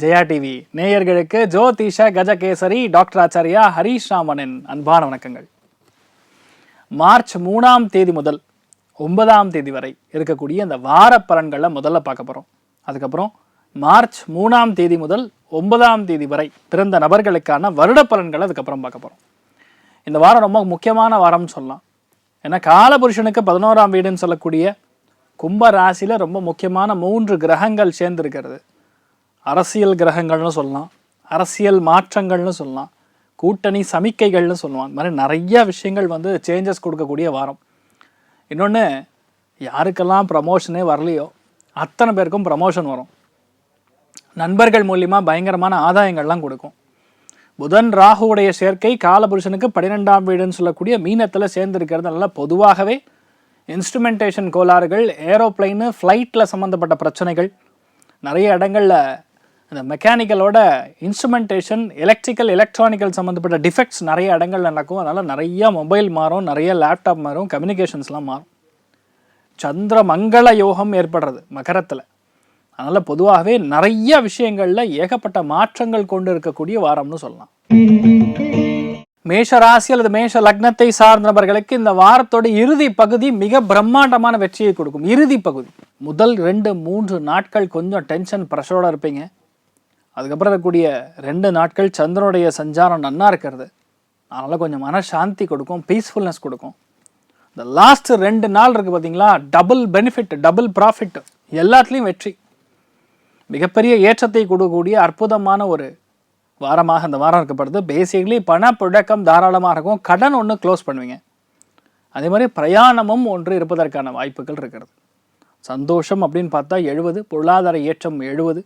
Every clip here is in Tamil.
ஜெயா டிவி நேயர்களுக்கு ஜோதிஷ கஜகேசரி டாக்டர் ஆச்சாரியா ஹரீஷ் ராமனின் அன்பான வணக்கங்கள். மார்ச் மூணாம் தேதி முதல் ஒன்பதாம் தேதி வரை இருக்கக்கூடிய இந்த வார பலன்களை முதல்ல பார்க்க போகிறோம் அதுக்கப்புறம் மார்ச் மூணாம் தேதி முதல் ஒன்பதாம் தேதி வரை பிறந்த நபர்களுக்கான வருட பலன்களை அதுக்கப்புறம் பார்க்க போகிறோம் இந்த வாரம் ரொம்ப முக்கியமான வாரம்னு சொல்லலாம். ஏன்னா காலபுருஷனுக்கு பதினோராம் வீடுன்னு சொல்லக்கூடிய கும்ப ராசியில் ரொம்ப முக்கியமான மூன்று கிரகங்கள் சேர்ந்திருக்கிறது. அரசியல் கிரகங்கள்னு சொல்லலாம் அரசியல் மாற்றங்கள்னு சொல்லலாம் கூட்டணி சமிக்கைகள்னு சொல்லலாம் அந்த மாதிரி நிறையா விஷயங்கள் வந்து சேஞ்சஸ் கொடுக்கக்கூடிய வாரம். இன்னொன்று யாருக்கெல்லாம் ப்ரமோஷனே வரலையோ அத்தனை பேருக்கும் ப்ரமோஷன் வரும். நண்பர்கள் மூலியமாக பயங்கரமான ஆதாயங்கள்லாம் கொடுக்கும். புதன் ராகுவுடைய சேர்க்கை காலபுருஷனுக்கு பன்னிரெண்டாம் வீடுன்னு சொல்லக்கூடிய மீனத்தில் சேர்ந்திருக்கிறதுனால பொதுவாகவே இன்ஸ்ட்ருமெண்டேஷன் கோளாறுகள் ஏரோப்ளைனு ஃப்ளைட்டில் சம்மந்தப்பட்ட பிரச்சனைகள் நிறைய இடங்களில் இந்த மெக்கானிக்கலோட இன்ஸ்ட்ருமெண்டேஷன் எலக்ட்ரிக்கல் எலக்ட்ரானிக்கல் சம்மந்தப்பட்ட டிஃபெக்ட்ஸ் நிறைய இடங்கள்ல நடக்கும். அதனால் நிறைய மொபைல் மாறும் நிறைய லேப்டாப் மாறும் கம்யூனிகேஷன்ஸ்லாம் மாறும். சந்திர மங்கள யோகம் ஏற்படுறது மகரத்தில். அதனால் பொதுவாகவே நிறைய விஷயங்களில் ஏகப்பட்ட மாற்றங்கள் கொண்டு இருக்கக்கூடிய வாரம்னு சொல்லலாம். மேஷ ராசி அல்லது மேஷ லக்னத்தை சார்ந்த நபர்களுக்கு இந்த வாரத்தோட இறுதி பகுதி மிக பிரம்மாண்டமான வெற்றியை கொடுக்கும். இறுதி பகுதி. முதல் ரெண்டு மூன்று நாட்கள் கொஞ்சம் டென்ஷன் ப்ரெஷரோட இருப்பீங்க. அதுக்கப்புறம் இருக்கக்கூடிய ரெண்டு நாட்கள் சந்திரனுடைய சஞ்சாரம் நன்னா இருக்கிறது. அதனால் கொஞ்சம் மனசாந்தி கொடுக்கும் பீஸ்ஃபுல்னஸ் கொடுக்கும். இந்த லாஸ்ட் ரெண்டு நாள் இருக்குது பார்த்தீங்களா டபுள் பெனிஃபிட் டபுள் ப்ராஃபிட் எல்லாத்துலேயும் வெற்றி. மிகப்பெரிய ஏற்றத்தை கொடுக்கக்கூடிய அற்புதமான ஒரு வாரமாக இந்த வாரம் இருக்கப்படுது பேசிக்கலி பண புழக்கம் தாராளமாக இருக்கும். கடன் ஒன்று க்ளோஸ் பண்ணுவீங்க. அதே மாதிரி பிரயாணமும் ஒன்று இருப்பதற்கான வாய்ப்புகள் இருக்கிறது. சந்தோஷம் அப்படின்னு பார்த்தா எழுபது பொருளாதார ஏற்றம் எழுபது.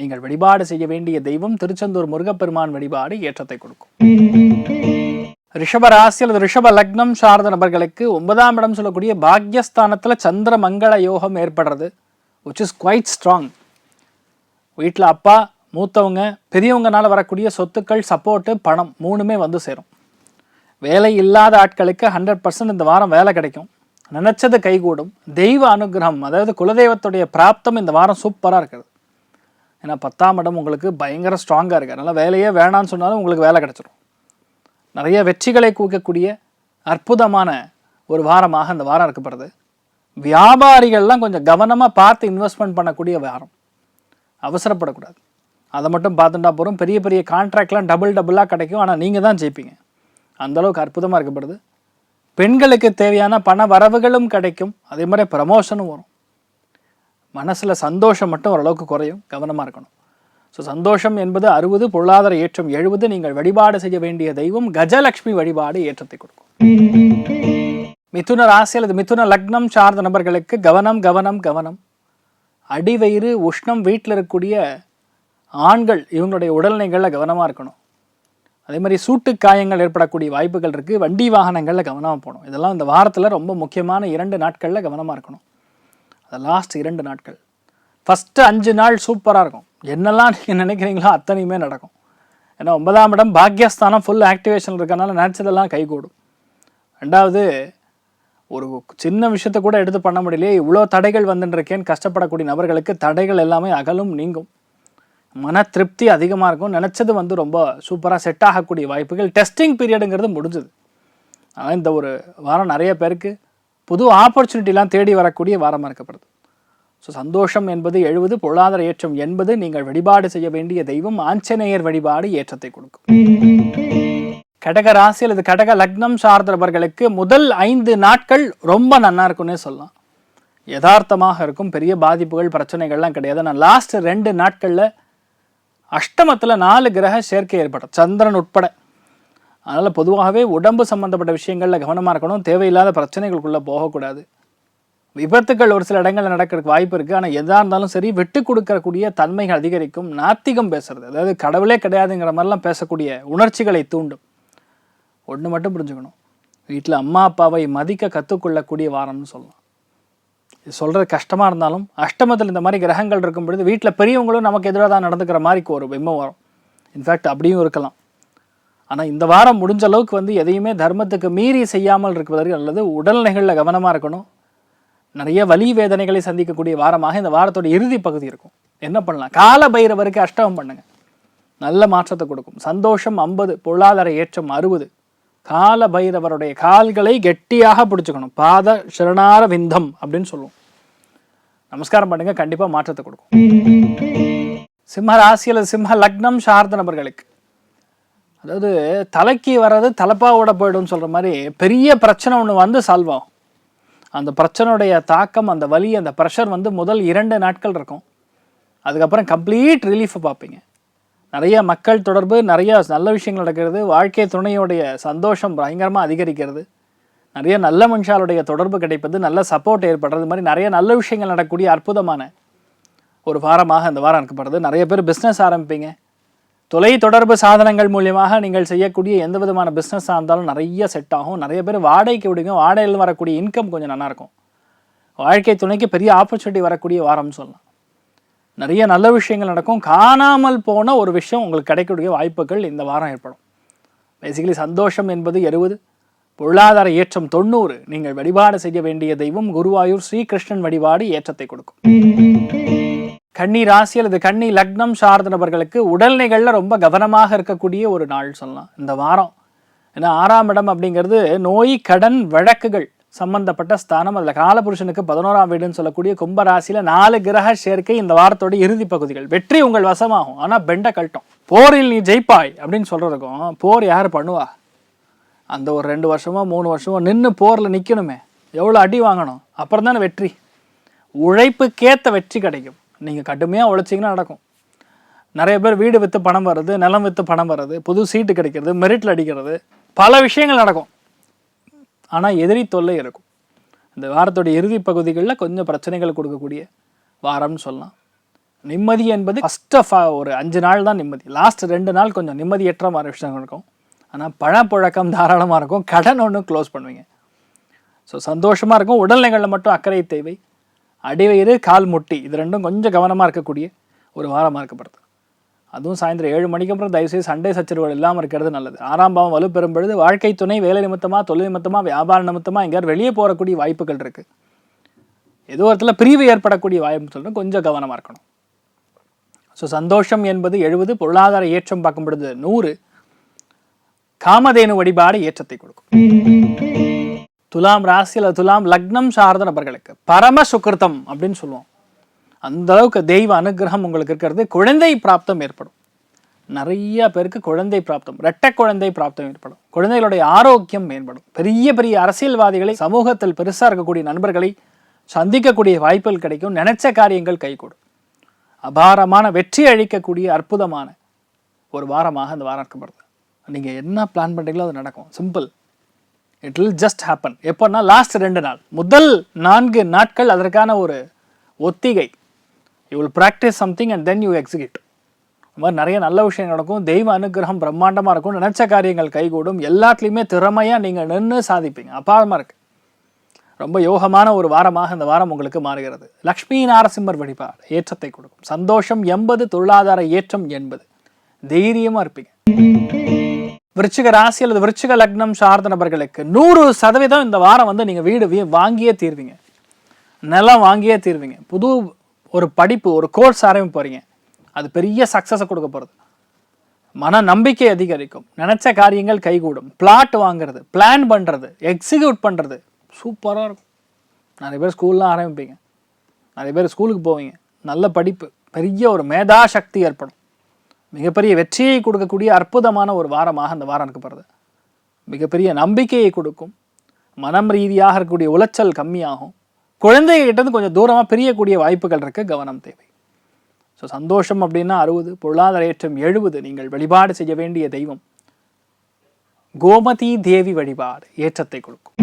நீங்கள் வழிபாடு செய்ய வேண்டிய தெய்வம் திருச்செந்தூர் முருகப்பெருமான் வழிபாடு ஏற்றத்தை கொடுக்கும். ரிஷப ராசி அல்லது ரிஷப லக்னம் சார்ந்த நபர்களுக்கு ஒன்பதாம் இடம் சொல்லக்கூடிய பாக்யஸ்தானத்தில் சந்திர மங்கள யோகம் ஏற்படுறது விச் இஸ் குவைட் ஸ்ட்ராங் வீட்டில் அப்பா மூத்தவங்க பெரியவங்கனால வரக்கூடிய சொத்துக்கள் சப்போர்ட்டு பணம் மூணுமே வந்து சேரும். வேலை இல்லாத ஆட்களுக்கு ஹண்ட்ரட் பர்சன்ட் இந்த வாரம் வேலை கிடைக்கும். நினச்சது கைகூடும். தெய்வ அனுகிரகம் அதாவது குலதெய்வத்துடைய பிராப்தம் இந்த வாரம் சூப்பராக இருக்குது. ஏன்னா பத்தாம் இடம் உங்களுக்கு பயங்கர ஸ்ட்ராங்காக இருக்குது அதனால் வேலையே வேணான்னு சொன்னாலும் உங்களுக்கு வேலை கிடச்சிரும். நிறைய வெற்றிகளை குவிக்கக்கூடிய அற்புதமான ஒரு வாரமாக அந்த வாரம் இருக்கப்படுது வியாபாரிகள்லாம் கொஞ்சம் கவனமாக பார்த்து இன்வெஸ்ட்மெண்ட் பண்ணக்கூடிய வாரம். அவசரப்படக்கூடாது. அதை மட்டும் பார்த்துட்டா போகிறோம் பெரிய பெரிய கான்ட்ராக்ட்லாம் டபுள் டபுளாக கிடைக்கும். ஆனால் நீங்கள் தான் ஜெயிப்பீங்க. அந்த அளவுக்கு அற்புதமாக இருக்கப்படுது பெண்களுக்கு தேவையான பண வரவுகளும் கிடைக்கும். அதே மாதிரி ப்ரமோஷனும் வரும். மனசில் சந்தோஷம் மட்டும் ஓரளவுக்கு குறையும் கவனமாக இருக்கணும். ஸோ சந்தோஷம் என்பது அறுபது பொருளாதார ஏற்றம் எழுபது நீங்கள் வழிபாடு செய்ய வேண்டிய தெய்வம் கஜலட்சுமி வழிபாடு ஏற்றத்தை கொடுக்கும். மிதுன ராசி அல்லது மிதுன லக்னம் சார்ந்த நபர்களுக்கு கவனம் கவனம் கவனம். அடிவயிறு உஷ்ணம் வீட்டில் இருக்கக்கூடிய ஆண்கள் இவங்களுடைய உடல்நிலைகளில் கவனமாக இருக்கணும். அதே மாதிரி சூட்டு காயங்கள் ஏற்படக்கூடிய வாய்ப்புகள் இருக்குது வண்டி வாகனங்களில் கவனமாக போகணும். இதெல்லாம் இந்த வாரத்தில் ரொம்ப முக்கியமான இரண்டு நாட்களில் கவனமாக இருக்கணும். அது லாஸ்ட் இரண்டு நாட்கள். ஃபஸ்ட்டு அஞ்சு நாள் சூப்பராக இருக்கும். என்னெல்லாம் நீங்கள் நினைக்கிறீங்களோ அத்தனையுமே நடக்கும். ஏன்னா ஒன்பதாம் இடம் பாக்யஸ்தானம் ஃபுல் ஆக்டிவேஷன் இருக்கனால நினச்சதெல்லாம் கைகூடும். ரெண்டாவது ஒரு சின்ன விஷயத்தை கூட எடுத்து பண்ண முடியலையே இவ்வளோ தடைகள் வந்துட்டுருக்கேன்னு கஷ்டப்படக்கூடிய நபர்களுக்கு தடைகள் எல்லாமே அகலும் நீங்கும். மன திருப்தி அதிகமாக இருக்கும். நினச்சது வந்து ரொம்ப சூப்பராக செட் ஆகக்கூடிய வாய்ப்புகள். டெஸ்டிங் பீரியடுங்கிறது முடிஞ்சுது. ஆனால் இந்த ஒரு வாரம் நிறைய பேருக்கு புது ஆப்பர்ச்சுனிட்டிலாம் தேடி வரக்கூடிய வாரமாக இருக்கப்படுது ஸோ சந்தோஷம் என்பது எழுபது பொருளாதார ஏற்றம் என்பது நீங்கள் வழிபாடு செய்ய வேண்டிய தெய்வம் ஆஞ்சநேயர் வழிபாடு ஏற்றத்தை கொடுக்கும். கடக ராசி அல்லது கடக லக்னம் சார்ந்தவர்களுக்கு முதல் ஐந்து நாட்கள் ரொம்ப நன்னா இருக்கும்னே சொல்லலாம். யதார்த்தமாக இருக்கும் பெரிய பாதிப்புகள் பிரச்சனைகள்லாம் கிடையாது. ஆனால் லாஸ்ட் ரெண்டு நாட்களில் அஷ்டமத்தில் நாலு கிரக சேர்க்கை ஏற்படும். சந்திரன் உட்பட. அதனால் பொதுவாகவே உடம்பு சம்மந்தப்பட்ட விஷயங்களில் கவனமாக இருக்கணும். தேவையில்லாத பிரச்சனைகளுக்குள்ளே போகக்கூடாது. விபத்துக்கள் ஒரு சில இடங்களில் நடக்கிறதுக்கு வாய்ப்பு இருக்குது ஆனால் எதாக இருந்தாலும் சரி விட்டு கொடுக்கக்கூடிய தன்மைகள் அதிகரிக்கும். நாத்திகம் பேசுறது. அதாவது கடவுளே கிடையாதுங்கிற மாதிரிலாம் பேசக்கூடிய உணர்ச்சிகளை தூண்டும். ஒன்று மட்டும் புரிஞ்சுக்கணும். வீட்டில் அம்மா அப்பாவை மதிக்க கற்றுக்கொள்ளக்கூடிய வாரம்னு சொல்லலாம். இது சொல்கிறது கஷ்டமாக இருந்தாலும் அஷ்டமத்தில் இந்த மாதிரி கிரகங்கள் இருக்கும் பொழுது வீட்டில் பெரியவங்களும் நமக்கு எதிராக தான் நடந்துக்கிற மாதிரி ஒரு பிம்பம் வரும். இன்ஃபேக்ட் அப்படியும் இருக்கலாம். ஆனால் இந்த வாரம் முடிஞ்ச அளவுக்கு வந்து எதையுமே தர்மத்துக்கு மீறி செய்யாமல் இருப்பதற்கு அல்லது உடல்நிலைகளில் கவனமாக இருக்கணும். நிறைய வலி வேதனைகளை சந்திக்கக்கூடிய வாரமாக இந்த வாரத்தோட இறுதி பகுதி இருக்கும். என்ன பண்ணலாம்? கால பைரவருக்கு அஷ்டமம் பண்ணுங்க. நல்ல மாற்றத்தை கொடுக்கும். சந்தோஷம் ஐம்பது பொருளாதார ஏற்றம் அறுபது. கால பைரவருடைய கால்களை கெட்டியாக பிடிச்சுக்கணும். பாத சிரணார விந்தம் அப்படின்னு சொல்லுவோம். நமஸ்காரம் பண்ணுங்க. கண்டிப்பா மாற்றத்தை கொடுக்கும். சிம்ம ராசியில் சிம்ம லக்னம் சார்ந்த நபர்களுக்கு அதாவது தலைக்கு வர்றது தலைப்பாவோட போயிடும்னு சொல்கிற மாதிரி பெரிய பிரச்சனை ஒன்று வந்து சால்வ் ஆகும். அந்த பிரச்சனையுடைய தாக்கம் அந்த வலி அந்த ப்ரெஷர் வந்து முதல் இரண்டு நாட்கள் இருக்கும். அதுக்கப்புறம் கம்ப்ளீட் ரிலீஃபை பார்ப்பீங்க. நிறைய மக்கள் தொடர்பு நிறைய நல்ல விஷயங்கள் நடக்கிறது வாழ்க்கை துணையுடைய சந்தோஷம் பயங்கரமாக அதிகரிக்கிறது. நிறைய நல்ல மனுஷாலுடைய தொடர்பு கிடைப்பது நல்ல சப்போர்ட் ஏற்படுறது மாதிரி நிறைய நல்ல விஷயங்கள் நடக்கக்கூடிய அற்புதமான ஒரு வாரமாக இந்த வாரம் இருக்கப்படுது நிறைய பேர் பிஸ்னஸ் ஆரம்பிப்பீங்க. தொலை தொடர்பு சாதனங்கள் மூலியமாக நீங்கள் செய்யக்கூடிய எந்த விதமான பிஸ்னஸாக இருந்தாலும் நிறைய செட் ஆகும். நிறைய பேர் வாடகைக்கு விடுங்க. வாடகையில் வரக்கூடிய இன்கம் கொஞ்சம் நல்லாயிருக்கும் வாழ்க்கை துணைக்கு பெரிய ஆப்பர்ச்சுனிட்டி வரக்கூடிய வாரம்னு சொல்லலாம். நிறைய நல்ல விஷயங்கள் நடக்கும். காணாமல் போன ஒரு விஷயம் உங்களுக்கு கிடைக்கக்கூடிய வாய்ப்புகள் இந்த வாரம் ஏற்படும். பேசிக்கலி சந்தோஷம் என்பது எழுபது பொருளாதார ஏற்றம் தொண்ணூறு. நீங்கள் வழிபாடு செய்ய வேண்டிய தெய்வம் குருவாயூர் ஸ்ரீகிருஷ்ணன் வழிபாடு ஏற்றத்தை கொடுக்கும். கன்னி ராசி அல்லது கன்னி லக்னம் சார்ந்த நபர்களுக்கு உடல்நிகழ்ல ரொம்ப கவனமாக இருக்கக்கூடிய ஒரு நாள் சொல்லலாம். இந்த வாரம். ஏன்னா ஆறாம் இடம் அப்படிங்கிறது நோய் கடன் வழக்குகள் சம்பந்தப்பட்ட ஸ்தானம். அதில் காலபுருஷனுக்கு பதினோராம் வீடுன்னு சொல்லக்கூடிய கும்பராசியில் நாலு கிரக சேர்க்கை இந்த வாரத்தோட இறுதி பகுதிகள். வெற்றி உங்கள் வசமாகும். ஆனால் பெண்டை கழட்டும். போரில் நீ ஜெயிப்பாய் அப்படின்னு சொல்கிறதுக்கும் போர் யார் பண்ணுவா? அந்த ஒரு ரெண்டு வருஷமோ மூணு வருஷமோ நின்று போரில் நிற்கணுமே எவ்வளோ அடி வாங்கணும்? அப்புறம் தானே வெற்றி. உழைப்புக்கேற்ற வெற்றி கிடைக்கும். நீங்கள் கடுமையாக உழைச்சிங்கன்னா நடக்கும். நிறைய பேர் வீடு விற்று பணம் வர்றது நிலம் விற்று பணம் வர்றது புது சீட்டு கிடைக்கிறது மெரிட்டில் அடிக்கிறது பல விஷயங்கள் நடக்கும். ஆனால் எதிரி தொல்லை இருக்கும். இந்த வாரத்தோட இறுதி பகுதிகளில் கொஞ்சம் பிரச்சனைகள் கொடுக்கக்கூடிய வாரம்னு சொல்லலாம். நிம்மதி என்பது ஃபஸ்ட் ஆஃப் ஒரு அஞ்சு நாள் தான் நிம்மதி. லாஸ்ட் ரெண்டு நாள் கொஞ்சம் நிம்மதியற்ற மாதிரி விஷயங்கள் இருக்கும். ஆனால் பழப்பழக்கம் தாராளமாக இருக்கும். கடன் ஒன்று க்ளோஸ் பண்ணுவீங்க. ஸோ சந்தோஷமாக இருக்கும். உடல்நிலைகளில் மட்டும் அக்கறை தேவை. அடிவயிறு கால் முட்டி இது ரெண்டும் கொஞ்சம் கவனமாக இருக்கக்கூடிய ஒரு வாரமாக இருக்கப்படுது. அதுவும் சாயந்தரம் ஏழு மணிக்கு அப்புறம் தயவுசெய்து சண்டை சச்சரவுகள் இல்லாமல் இருக்கிறது நல்லது. ஆறாம் பாவம் வலுப்பெறும் பொழுது வாழ்க்கை துணை வேலை நிமித்தமாக தொழில் நிமித்தமாக வியாபார நிமித்தமாக எங்கேயாவது வெளியே போகக்கூடிய வாய்ப்புகள் இருக்குது ஏதோ ஒரு இடத்துல பிரிவு ஏற்படக்கூடிய வாய்ப்பு சொல்லணும் கொஞ்சம் கவனமாக இருக்கணும். ஸோ சந்தோஷம் என்பது எழுபது பொருளாதார ஏற்றம் பார்க்கும் பொழுது நூறு காமதேனு வழிபாடு ஏற்றத்தை கொடுக்கும். துலாம் ராசியில் துலாம் லக்னம் சார்ந்த நபர்களுக்கு பரம சுக்கிருத்தம் அப்படின்னு சொல்லுவோம். அந்த அளவுக்கு தெய்வ அனுகிரகம் உங்களுக்கு இருக்கிறது. குழந்தை பிராப்தம் ஏற்படும். நிறைய பேருக்கு குழந்தை பிராப்தம் இரட்டை குழந்தை பிராப்தம் ஏற்படும். குழந்தைகளுடைய ஆரோக்கியம் மேம்படும். பெரிய பெரிய அரசியல்வாதிகளை சமூகத்தில் பெருசாக இருக்கக்கூடிய நண்பர்களை சந்திக்கக்கூடிய வாய்ப்புகள் கிடைக்கும். நினைச்ச காரியங்கள் கைகூடும். அபாரமான வெற்றி அளிக்கக்கூடிய அற்புதமான ஒரு வாரமாக இந்த வாரம் இருக்கப்படுது நீங்கள் என்ன பிளான் பண்ணுறீங்களோ அது நடக்கும். Simple it will just happen எப்போன்னா லாஸ்ட் ரெண்டு நாள். முதல் நான்கு நாட்கள் அதற்கான ஒரு ஒத்திகை. You will practice something and then you execute இந்த மாதிரி நிறைய நல்ல விஷயம் நடக்கும். தெய்வ அனுகிரகம் பிரம்மாண்டமாக இருக்கும். நினச்ச காரியங்கள் கைகூடும். எல்லாத்துலேயுமே திறமையாக நீங்கள் நின்று சாதிப்பீங்க. அபாரமாக இருக்கு. ரொம்ப யோகமான ஒரு வாரமாக இந்த வாரம் உங்களுக்கு மாறுகிறது. லக்ஷ்மி நாரசிம்மர் வழிபாடு ஏற்றத்தை கொடுக்கும். சந்தோஷம் எண்பது பொருளாதார ஏற்றம் எண்பது. தைரியமாக இருப்பீங்க. விருச்சிக ராசி அல்லது விருச்சிக லக்னம் சார்ந்த நபர்களுக்கு நூறு சதவீதம் இந்த வாரம் வந்து நீங்கள் வீடு வாங்கியே தீர்வீங்க. நிலம் வாங்கியே தீர்வீங்க. புது ஒரு படிப்பு ஒரு கோர்ஸ் ஆரம்பிக்க போகிறீங்க அது பெரிய சக்ஸஸை கொடுக்க போகிறது மன நம்பிக்கை அதிகரிக்கும். நினச்ச காரியங்கள் கைகூடும். பிளாட் வாங்குறது பிளான் பண்ணுறது எக்ஸிக்யூட் பண்ணுறது சூப்பராக இருக்கும். நிறைய பேர் ஸ்கூல்லாம் ஆரம்பிப்பீங்க. நிறைய பேர் ஸ்கூலுக்கு போவீங்க. நல்ல படிப்பு பெரிய ஒரு மேதா சக்தி ஏற்படும். மிகப்பெரிய வெற்றியை கொடுக்கக்கூடிய அற்புதமான ஒரு வாரமாக அந்த வாரம் இருக்கப்படுது மிகப்பெரிய நம்பிக்கையை கொடுக்கும். மனம் ரீதியாக இருக்கக்கூடிய உளைச்சல் கம்மியாகும். குழந்தைகிட்டேருந்து கொஞ்சம் தூரமாக பிரியக்கூடிய வாய்ப்புகள் இருக்க கவனம் தேவை. ஸோ சந்தோஷம் அப்படின்னா அறுபது பொருளாதார ஏற்றம் எழுபது நீங்கள் வழிபாடு செய்ய வேண்டிய தெய்வம். கோமதி தேவி வழிபாடு ஏற்றத்தை கொடுக்கும்.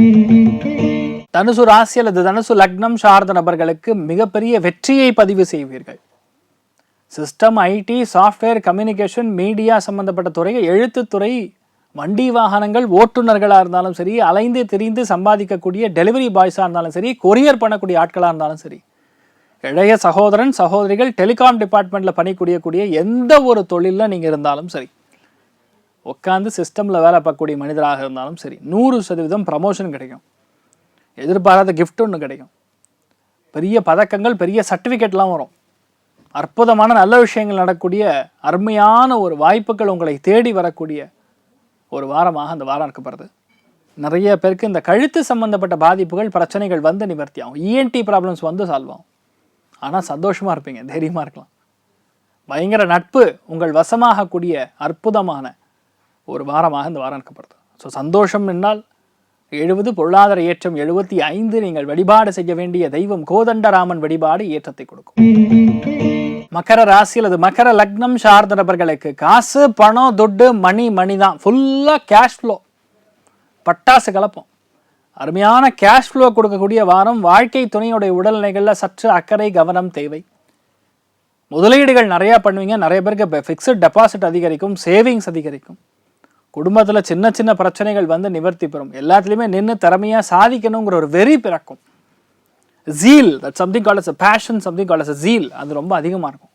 தனுசு ராசி அல்லது தனுசு லக்னம் சார்ந்த நபர்களுக்கு மிகப்பெரிய வெற்றியை பதிவு செய்வீர்கள். System IT software communication media சம்பந்தப்பட்ட துறை எழுத்துத்துறை வண்டி வாகனங்கள் ஓட்டுநர்களாக இருந்தாலும் சரி அலைந்து திரிந்து சம்பாதிக்கக்கூடிய டெலிவரி பாய்ஸாக இருந்தாலும் சரி கொரியர் பண்ணக்கூடிய ஆட்களாக இருந்தாலும் சரி இளைய சகோதரன் சகோதரிகள் டெலிகாம் டிபார்ட்மெண்ட்டில் பணிபுரியக்கூடிய எந்த ஒரு தொழிலில் நீங்கள் இருந்தாலும் சரி உட்காந்து சிஸ்டமில் வேலை பார்க்கக்கூடிய மனிதராக இருந்தாலும் சரி நூறு சதவீதம் ப்ரமோஷன் கிடைக்கும். எதிர்பாராத கிஃப்ட் ஒன்று கிடைக்கும். பெரிய பதக்கங்கள் பெரிய சர்டிஃபிகேட்லாம் வரும். அற்புதமான நல்ல விஷயங்கள் நடக்கக்கூடிய அருமையான ஒரு வாய்ப்புகள் உங்களை தேடி வரக்கூடிய ஒரு வாரமாக அந்த வாரம் இருக்கப்படுறது நிறைய பேருக்கு இந்த கழுத்து சம்பந்தப்பட்ட பாதிப்புகள் பிரச்சனைகள் வந்து நிவர்த்தி ஆகும். இஎன்டி ப்ராப்ளம்ஸ் வந்து சால்வ் ஆகும். ஆனால் சந்தோஷமாக இருப்பீங்க தைரியமாக இருக்கலாம். பயங்கர நட்பு உங்கள் வசமாகக்கூடிய அற்புதமான ஒரு வாரமாக இந்த வாரம் இருக்கப்படுது ஸோ சந்தோஷம் என்னால் எழுபது பொருளாதார ஏற்றம் எழுபத்தி ஐந்து நீங்கள் வழிபாடு செய்ய வேண்டிய தெய்வம் கோதண்டராமன் வழிபாடு ஏற்றத்தை கொடுக்கும். மகர ராசி அல்லது மகர லக்னம் சார்ந்த நபர்களுக்கு காசு பணம் துட்டு மணி மணி தான். ஃபுல்லாக கேஷ் ஃப்ளோ பட்டாசு கலப்போம். அருமையான கேஷ் ஃப்ளோ கொடுக்கக்கூடிய வாரம் வாழ்க்கை துணையுடைய உடல்நிலைகளில் சற்று அக்கறை கவனம் தேவை. முதலீடுகள் நிறையா பண்ணுவீங்க. நிறைய பேருக்கு இப்போ ஃபிக்ஸட் டெபாசிட் அதிகரிக்கும் சேவிங்ஸ் அதிகரிக்கும். குடும்பத்தில் சின்ன சின்ன பிரச்சனைகள் வந்து நிவர்த்தி பெறும். எல்லாத்துலேயுமே நின்று திறமையாக சாதிக்கணுங்கிற ஒரு வெறி பிறக்கும். Zeal that something call as a passion something call as a zeal அது ரொம்ப அதிகமாக இருக்கும்.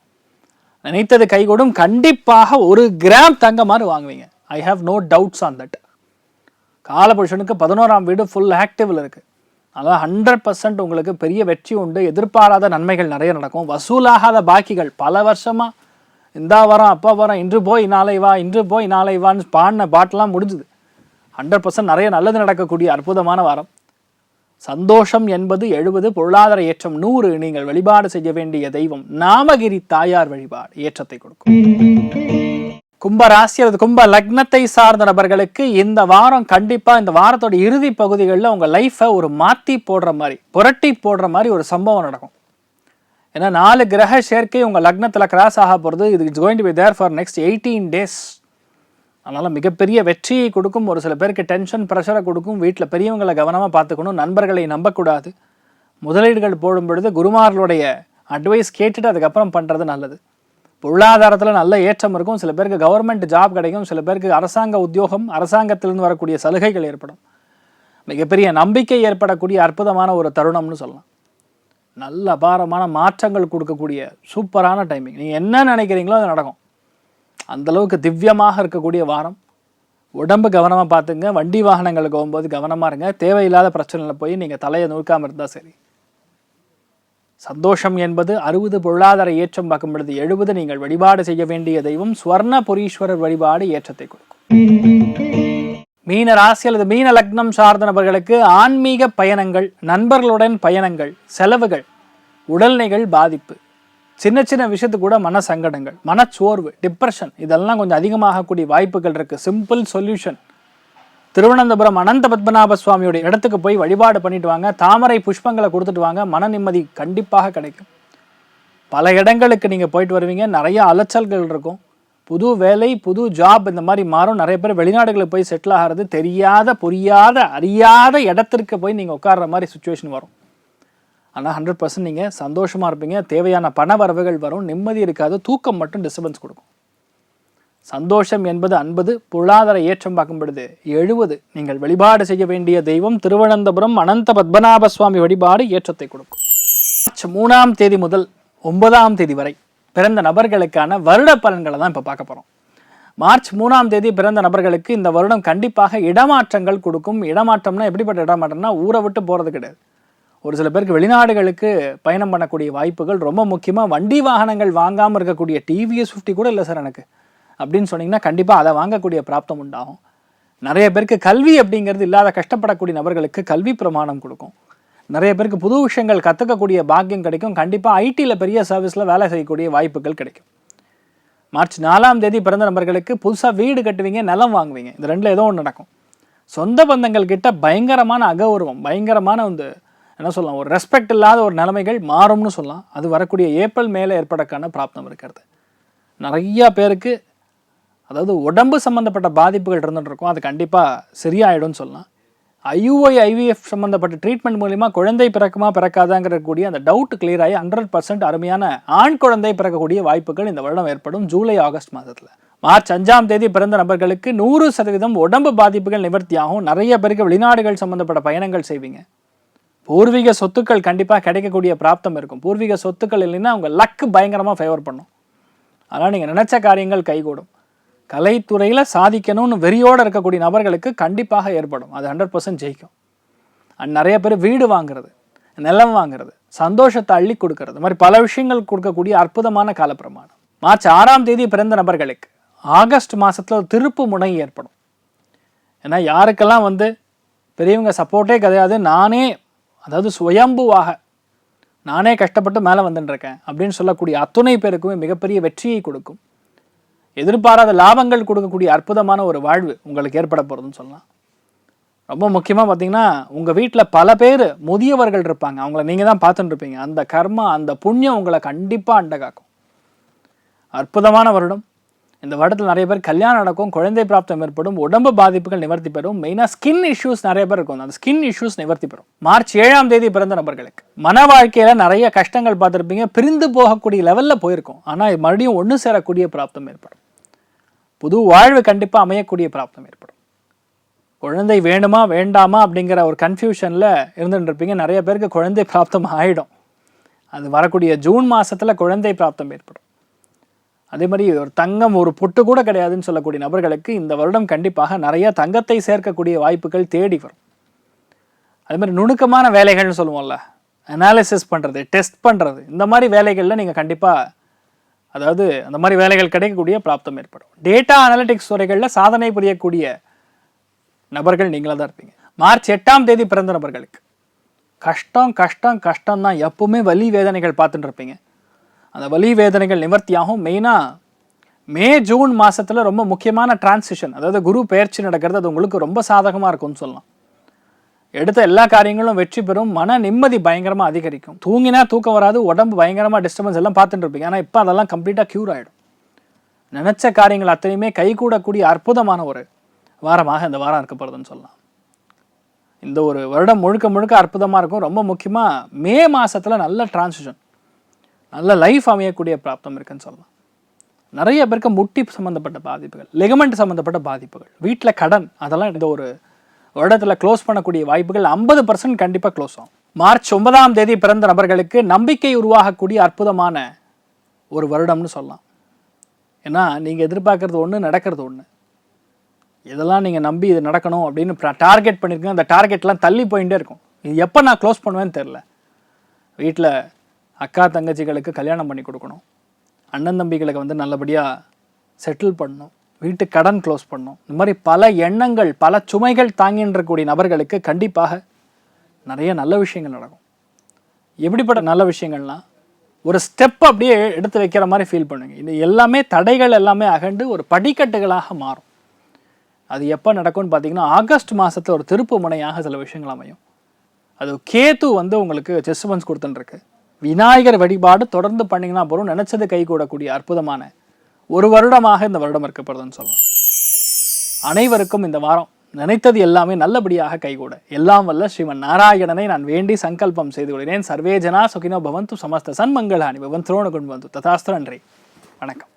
நினைத்தது கைகூடும் கண்டிப்பாக ஒரு கிராம் தங்க மாதிரி வாங்குவீங்க. I have no doubts on that காலபுருஷனுக்கு பதினோராம் வீடு ஃபுல் ஆக்டிவில் இருக்குது அதான் ஹண்ட்ரட் பர்சன்ட் உங்களுக்கு பெரிய வெற்றி உண்டு. எதிர்பாராத நன்மைகள் நிறைய நடக்கும். வசூலாகாத பாக்கிகள். பல வருஷமாக இந்த வரம் அப்பா வரோம் இன்று போய் நாளை வா இன்று போய் நாளை வான்னு பாடின பாட்டெலாம் முடிஞ்சுது. ஹண்ட்ரட் பர்சன்ட் நிறைய நல்லது நடக்கக்கூடிய அற்புதமான வாரம். சந்தோஷம் என்பது எழுபது பொருளாதார ஏற்றம் நூறு நீங்கள் வழிபாடு செய்ய வேண்டிய தெய்வம் நாமகிரி தாயார் வழிபாடு ஏற்றத்தை கொடுக்கும். கும்ப ராசி அல்லது கும்ப லக்னத்தை சார்ந்த நபர்களுக்கு இந்த வாரம் கண்டிப்பா இந்த வாரத்தோட இறுதி பகுதிகளில் உங்க லைஃப்பை ஒரு மாத்தி போடுற மாதிரி புரட்டி போடுற மாதிரி ஒரு சம்பவம் நடக்கும். ஏன்னா நாலு கிரக சேர்க்கை உங்க லக்னத்துல கிராஸ் ஆக போகிறது இது it's going to be there for next eighteen days அதனால் மிகப்பெரிய வெற்றியை கொடுக்கும் ஒரு சில பேருக்கு டென்ஷன் ப்ரெஷரை கொடுக்கும். வீட்டில் பெரியவங்களை கவனமாக பார்த்துக்கணும். நண்பர்களை நம்பக்கூடாது. முதலீடுகள் போடும் பொழுது குருமார்களுடைய அட்வைஸ் கேட்டுட்டு அதுக்கப்புறம் பண்ணுறது நல்லது. பொருளாதாரத்தில் நல்ல ஏற்றம் இருக்கும். சில பேருக்கு கவர்மெண்ட் ஜாப் கிடைக்கும். சில பேருக்கு அரசாங்க உத்தியோகம் அரசாங்கத்திலிருந்து வரக்கூடிய சலுகைகள் ஏற்படும். மிகப்பெரிய நம்பிக்கை ஏற்படக்கூடிய அற்புதமான ஒரு தருணம்னு சொல்லலாம். நல்ல அபாரமான மாற்றங்கள் கொடுக்கக்கூடிய சூப்பரான டைமிங் நீங்கள் என்ன நினைக்கிறீங்களோ அது நடக்கும். அந்தளவுக்கு திவ்யமாக இருக்கக்கூடிய வாரம். உடம்பு கவனமாக பார்த்துங்க. வண்டி வாகனங்களுக்கு போகும்போது கவனமாக இருங்க. தேவையில்லாத பிரச்சனையில் போய் நீங்கள் தலையை நூற்காமல் இருந்தால் சரி. சந்தோஷம் என்பது அறுபது பொருளாதார ஏற்றம் பார்க்கும் பொழுது எழுபது நீங்கள் வழிபாடு செய்ய வேண்டிய தெய்வம் ஸ்வர்ண புரீஸ்வரர் வழிபாடு ஏற்றத்தை கொடுக்கும். மீன ராசி அல்லது மீன லக்னம் சார்ந்த நபர்களுக்கு ஆன்மீக பயணங்கள் நண்பர்களுடன் பயணங்கள் செலவுகள் உடல்நிலைகள் பாதிப்பு. சின்ன சின்ன விஷயத்துக்கு கூட மன சங்கடங்கள் மனச்சோர்வு டிப்ரெஷன் இதெல்லாம் கொஞ்சம் அதிகமாகக்கூடிய வாய்ப்புகள் இருக்குது சிம்பிள் சொல்யூஷன் திருவனந்தபுரம் அனந்த பத்மநாப சுவாமியோட இடத்துக்கு போய் வழிபாடு பண்ணிட்டு வாங்க. தாமரை புஷ்பங்களை கொடுத்துட்டு வாங்க. மன நிம்மதி கண்டிப்பாக கிடைக்கும். பல இடங்களுக்கு நீங்கள் போயிட்டு வருவீங்க. நிறைய அலைச்சல்கள் இருக்கும். புது வேலை புது ஜாப் இந்த மாதிரி மாறும். நிறைய பேர் வெளிநாடுகளுக்கு போய் செட்டில் ஆகிறது தெரியாத புரியாத அறியாத இடத்திற்கு போய் நீங்கள் உட்கார்ற மாதிரி சுச்சுவேஷன் வரும். ஆனால் ஹண்ட்ரட் பர்சன்ட் நீங்கள் சந்தோஷமாக இருப்பீங்க. தேவையான பண வரவுகள் வரும். நிம்மதி இருக்காது. தூக்கம் மட்டும் டிஸ்டர்பன்ஸ் கொடுக்கும். சந்தோஷம் என்பது அன்பது பொருளாதார ஏற்றம் பார்க்கும் பொழுது எழுபது நீங்கள் வழிபாடு செய்ய வேண்டிய தெய்வம் திருவனந்தபுரம் அனந்த பத்மநாப சுவாமி வழிபாடு ஏற்றத்தை கொடுக்கும். மார்ச் மூணாம் தேதி முதல் ஒன்பதாம் தேதி வரை பிறந்த நபர்களுக்கான வருட பலன்களை தான் இப்போ பார்க்க போகிறோம் மார்ச் மூணாம் தேதி பிறந்த நபர்களுக்கு இந்த வருடம் கண்டிப்பாக இடமாற்றங்கள் கொடுக்கும். இடமாற்றம்னா எப்படிப்பட்ட இடமாற்றம்னா ஊரை விட்டு போகிறது கிடையாது. ஒரு சில பேருக்கு வெளிநாடுகளுக்கு பயணம் பண்ணக்கூடிய வாய்ப்புகள் ரொம்ப முக்கியமாக வண்டி வாகனங்கள் வாங்காமல் இருக்கக்கூடிய டிவிஎஸ் ஃபிஃப்டி கூட இல்லை சார் எனக்கு. அப்படின்னு சொன்னீங்கன்னா கண்டிப்பாக அதை வாங்கக்கூடிய பிராப்தம் உண்டாகும். நிறைய பேருக்கு கல்வி அப்படிங்கிறது இல்லாத கஷ்டப்படக்கூடிய நபர்களுக்கு கல்வி பிரமாணம் கொடுக்கும். நிறைய பேருக்கு புது விஷயங்கள் கற்றுக்கக்கூடிய பாக்கியம் கிடைக்கும். கண்டிப்பாக ஐடியில் பெரிய சர்வீஸில் வேலை செய்யக்கூடிய வாய்ப்புகள் கிடைக்கும். மார்ச் நாலாம் தேதி பிறந்த நபர்களுக்கு புதுசாக வீடு கட்டுவீங்க நிலம் வாங்குவீங்க. இந்த ரெண்டில் ஏதோ ஒன்று நடக்கும். சொந்த பந்தங்கள் கிட்ட பயங்கரமான அகௌரவம் பயங்கரமான வந்து என்ன சொல்லலாம் ஒரு ரெஸ்பெக்ட் இல்லாத ஒரு நிலைமைகள் மாறும்னு சொல்லலாம். அது வரக்கூடிய ஏப்ரல் மேலே ஏற்படக்கான பிராப்தம் இருக்கிறது. நிறையா பேருக்கு அதாவது உடம்பு சம்மந்தப்பட்ட பாதிப்புகள் இருந்துட்டு இருக்கும் அது கண்டிப்பாக சரியாயிடும்னு சொல்லலாம். ஐயூஐ ஐவிஎஃப் சம்மந்தப்பட்ட ட்ரீட்மெண்ட் மூலிமா குழந்தை பிறக்குமா பிறக்காதாங்கிற கூடிய அந்த டவுட் கிளியர் ஆகி ஹண்ட்ரட் பர்சன்ட் அருமையான ஆண் குழந்தை பிறக்கக்கூடிய வாய்ப்புகள் இந்த வருடம் ஏற்படும் ஜூலை ஆகஸ்ட் மாதத்தில். மார்ச் அஞ்சாம் தேதி பிறந்த நபர்களுக்கு நூறு சதவீதம் உடம்பு பாதிப்புகள் நிவர்த்தியாகும். நிறைய பேருக்கு வெளிநாடுகள் சம்மந்தப்பட்ட பயணங்கள் செய்வீங்க. பூர்வீக சொத்துக்கள் கண்டிப்பாக கிடைக்கக்கூடிய பிராப்தம் இருக்கும். பூர்வீக சொத்துக்கள் இல்லைன்னா அவங்க லக்கு பயங்கரமாக ஃபேவர் பண்ணும். அதனால் நீங்கள் நினச்ச காரியங்கள் கைகூடும். கலைத்துறையில் சாதிக்கணும்னு வெறியோடு இருக்கக்கூடிய நபர்களுக்கு கண்டிப்பாக ஏற்படும். அது ஹண்ட்ரட் பர்சன்ட் ஜெயிக்கும். அண்ட் நிறைய பேர் வீடு வாங்குறது நிலம் வாங்குறது சந்தோஷத்தை அள்ளி கொடுக்கறது. இந்த மாதிரி பல விஷயங்கள் கொடுக்கக்கூடிய அற்புதமான காலப்பிரமாணம். மார்ச் ஆறாம் தேதி பிறந்த நபர்களுக்கு ஆகஸ்ட் மாதத்தில் ஒரு திருப்பு முனை ஏற்படும். ஏன்னா யாருக்கெல்லாம் வந்து பெரியவங்க சப்போர்ட்டே கிடையாது நானே அதாவது சுயம்புவாக நானே கஷ்டப்பட்டு மேலே வந்துட்டுருக்கேன் அப்படின்னு சொல்லக்கூடிய அத்துணை பேருக்குமே மிகப்பெரிய வெற்றியை கொடுக்கும். எதிர்பாராத லாபங்கள் கொடுக்கக்கூடிய அற்புதமான ஒரு வாழ்வு உங்களுக்கு ஏற்பட போகிறதுன்னு சொல்லலாம். ரொம்ப முக்கியமாக பார்த்தீங்கன்னா உங்கள் வீட்டில் பல பேர் முதியவர்கள் இருப்பாங்க. அவங்கள நீங்கள் தான் பார்த்துட்டுருப்பீங்க. அந்த கர்மா அந்த புண்ணியம் உங்களை கண்டிப்பாக அண்டை காக்கும் அற்புதமான வருடம். இந்த வருடத்தில் நிறைய பேர் கல்யாணம் நடக்கும் குழந்தை பிராப்தம் ஏற்படும் உடம்பு பாதிப்புகள் நிவர்த்தி பெறும். மெயினாக ஸ்கின் இஷ்யூஸ் நிறைய பேர் இருக்கும். அந்த ஸ்கின் இஷ்யூஸ் நிவர்த்தி பெறும். மார்ச் ஏழாம் தேதி பிறந்த நபர்களுக்கு. மன வாழ்க்கையில் நிறைய கஷ்டங்கள் பார்த்துருப்பீங்க. பிரிந்து போகக்கூடிய லெவலில் போயிருக்கும். ஆனால் மறுபடியும் ஒன்று சேரக்கூடிய பிராப்தம் ஏற்படும். புது வாழ்வு கண்டிப்பாக அமையக்கூடிய பிராப்தம் ஏற்படும். குழந்தை வேணுமா வேண்டாமா அப்படிங்கிற ஒரு கன்ஃபியூஷனில் இருந்துட்டு இருப்பீங்க நிறைய பேருக்கு குழந்தை பிராப்தம் ஆகிடும் அது வரக்கூடிய ஜூன் மாதத்தில் குழந்தை பிராப்தம் ஏற்படும். அதே மாதிரி ஒரு தங்கம் ஒரு பொட்டு கூட கிடையாதுன்னு சொல்லக்கூடிய நபர்களுக்கு இந்த வருடம் கண்டிப்பாக நிறைய தங்கத்தை சேர்க்கக்கூடிய வாய்ப்புகள் தேடி வரும். அதே மாதிரி நுணுக்கமான வேலைகள்னு சொல்லுவோம்ல அனாலிசிஸ் பண்ணுறது டெஸ்ட் பண்ணுறது இந்த மாதிரி வேலைகளில் நீங்கள் கண்டிப்பாக அதாவது அந்த மாதிரி வேலைகள் கிடைக்கக்கூடிய பிராப்தம் ஏற்படும். டேட்டா அனலிட்டிக்ஸ் துறைகளில் சாதனை புரியக்கூடிய நபர்கள் நீங்களாக தான் இருப்பீங்க. மார்ச் எட்டாம் தேதி பிறந்த நபர்களுக்கு. கஷ்டம் கஷ்டம் கஷ்டம் தான் எப்பவுமே வலி வேதனைகள் பார்த்துட்டு இருப்பீங்க. அந்த வலி வேதனைகள் நிவர்த்தியாகும் மெயினாக மே ஜூன் மாதத்தில் ரொம்ப முக்கியமான டிரான்சிஷன் அதாவது குரு பெயர்ச்சி நடக்கிறது அது உங்களுக்கு ரொம்ப சாதகமாக இருக்கும்னு சொல்லலாம். எடுத்த எல்லா காரியங்களும் வெற்றி பெறும் மன நிம்மதி பயங்கரமாக அதிகரிக்கும். தூங்கினா தூக்கம் வராது உடம்பு பயங்கரமாக டிஸ்டர்பன்ஸ் எல்லாம் பார்த்துட்டு இருப்பீங்க. ஆனால் இப்போ அதெல்லாம் கம்ப்ளீட்டாக க்யூர் ஆகிடும் நினச்ச காரியங்கள் அத்தனையுமே கைகூடக்கூடிய அற்புதமான ஒரு வாரமாக இந்த வாரம் இருக்க போகிறதுன்னு சொல்லலாம். இந்த ஒரு வருடம் முழுக்க முழுக்க அற்புதமாக இருக்கும். ரொம்ப முக்கியமாக மே மாதத்தில் நல்ல டிரான்சிஷன் நல்ல லைஃப் அமையக்கூடிய பிராப்தம் இருக்குன்னு சொல்லலாம். நிறைய பேருக்கு முட்டி சம்மந்தப்பட்ட பாதிப்புகள் லெகமெண்ட் சம்மந்தப்பட்ட பாதிப்புகள் வீட்டில் கடன் அதெல்லாம் இந்த ஒரு வருடத்தில் க்ளோஸ் பண்ணக்கூடிய வாய்ப்புகள் ஐம்பது பர்சன்ட் கண்டிப்பாக க்ளோஸ் ஆகும். மார்ச் ஒன்பதாம் தேதி பிறந்த நபர்களுக்கு நம்பிக்கை உருவாகக்கூடிய அற்புதமான ஒரு வருடம்னு சொல்லலாம். ஏன்னா நீங்கள் எதிர்பார்க்குறது ஒன்று நடக்கிறது ஒன்று இதெல்லாம் நீங்கள் நம்பி இது நடக்கணும் அப்படின்னு டார்கெட் பண்ணியிருக்கீங்க அந்த டார்கெட்லாம் தள்ளி போயிட்டே இருக்கும். இது எப்போ நான் க்ளோஸ் பண்ணுவேன்னு தெரில வீட்டில் அக்கா தங்கச்சிகளுக்கு கல்யாணம் பண்ணி கொடுக்கணும். அண்ணன் தம்பிகளுக்கு வந்து நல்லபடியாக செட்டில் பண்ணணும். வீட்டு கடன் க்ளோஸ் பண்ணணும். இந்த மாதிரி பல எண்ணங்கள் பல சுமைகள் தாங்கின்றக்கூடிய நபர்களுக்கு கண்டிப்பாக நிறைய நல்ல விஷயங்கள் நடக்கும். எப்படிப்பட்ட நல்ல விஷயங்கள்லாம் ஒரு ஸ்டெப் அப்படியே எடுத்து வைக்கிற மாதிரி ஃபீல் பண்ணுங்க. இது எல்லாமே தடைகள் எல்லாமே அகண்டு ஒரு படிக்கட்டுகளாக மாறும். அது எப்போ நடக்கும்னு பார்த்தீங்கன்னா ஆகஸ்ட் மாதத்தில் ஒரு திருப்பு முனையாக சில விஷயங்கள் அமையும். அது கேத்து வந்து உங்களுக்கு செஸ்டபன்ஸ் கொடுத்துட்டுருக்கு. விநாயகர் வழிபாடு தொடர்ந்து பண்ணிங்கன்னா போகிறோம் நினச்சது கை கூடக்கூடிய அற்புதமான ஒரு வருடமாக இந்த வருடம் இருக்கப்படுதுன்னு சொல்லலாம். அனைவருக்கும் இந்த வாரம் நினைத்தது எல்லாமே நல்லபடியாக கைகூட. எல்லாம் வல்ல ஸ்ரீமன் நாராயணனை நான் வேண்டி சங்கல்பம் செய்து கொள்கிறேன். சர்வே ஜனா சுகினோ பவந்து சமஸ்த சன்மங்களானி பவன் திரோண கொண்டு வந்து ததாஸ்திர நன்றி. வணக்கம்.